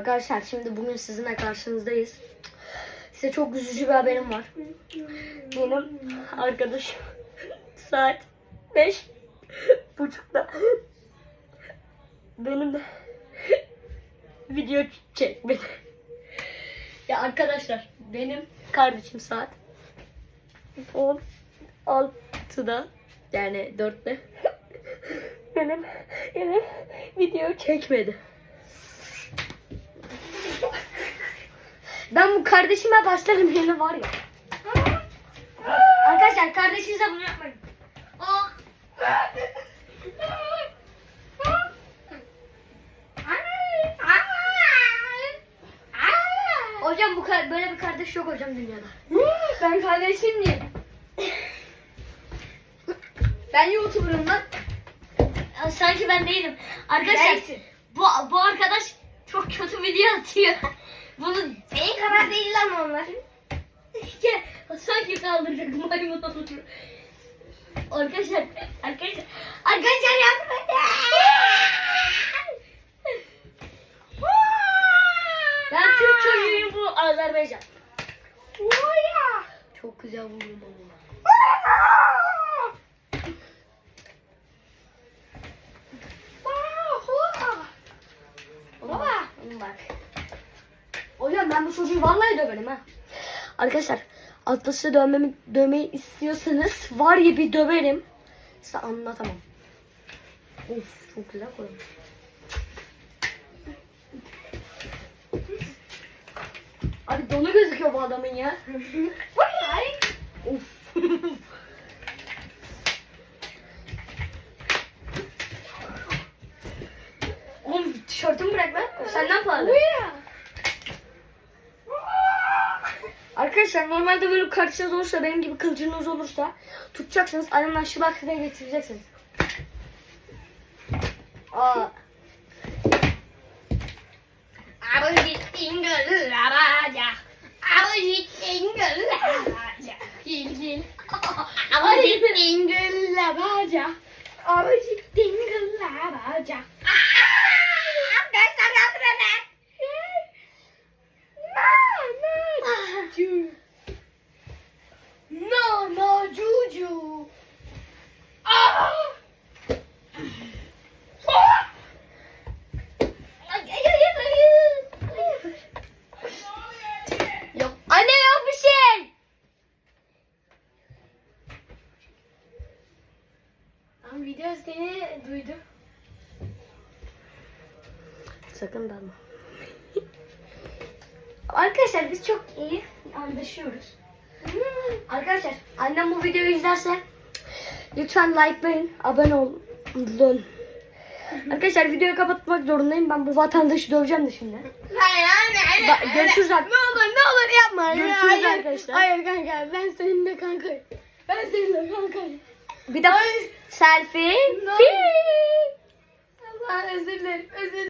Arkadaşlar şimdi bugün sizinle karşınızdayız. Size çok üzücü bir haberim var. Benim arkadaşım saat 5 buçukta benim de video çekmedi. Ya arkadaşlar benim kardeşim saat 10 6'da yani 4'te benim yine video çekmedi. Ben bu kardeşime başlarım yine var ya. Arkadaşlar kardeşinize bunu yapmayın. Oh. Hocam bu böyle bir kardeş yok hocam dünyada. Ben kardeşim miyim? Ben YouTuber'ım lan. Sanki ben değilim. Arkadaşlar Değilsin. bu bu arkadaş video atıyor. Bunu Senin kadar değil lan onlar. Gel, sanki kaldıracak maymun olur. Arkadaşlar, arkadaşlar, arkadaşlar yardım edin. Ben Türk çocuğuyum bu Azerbaycan. Çok güzel vururum ama. Baba. Bak. Hocam ben bu çocuğu vallahi döverim ha. Arkadaşlar Atlas'ı dövmemi, dövmeyi istiyorsanız var ya bir döverim. Size anlatamam. Of çok güzel koydum. Abi donu gözüküyor bu adamın ya. of. Tişörtümü bırak lan. Senden pahalı. Arkadaşlar normalde böyle karşınız olursa benim gibi kılcınız olursa tutacaksınız ayağından şılak diye getireceksiniz. Aa. Abicik dingil laraca. Abicik dingil laraca. Gil gil. Abicik dingil laraca. Abicik dingil laraca. Arkadaşlar Ama video seni duydu. Sakın dalma. Arkadaşlar biz çok iyi anlaşıyoruz. Arkadaşlar annem bu videoyu izlerse lütfen likelayın, abone olun. Arkadaşlar videoyu kapatmak zorundayım. Ben bu vatandaşı döveceğim de şimdi. Hayır hayır hayır. Ba- görüşürüz ar- Ne olur ne olur yapma. Görüşürüz hayır. arkadaşlar. Hayır kanka ben seninle kankayım. Ben seninle kankayım. Bir de selfie. No. Allah özür dilerim özür dilerim.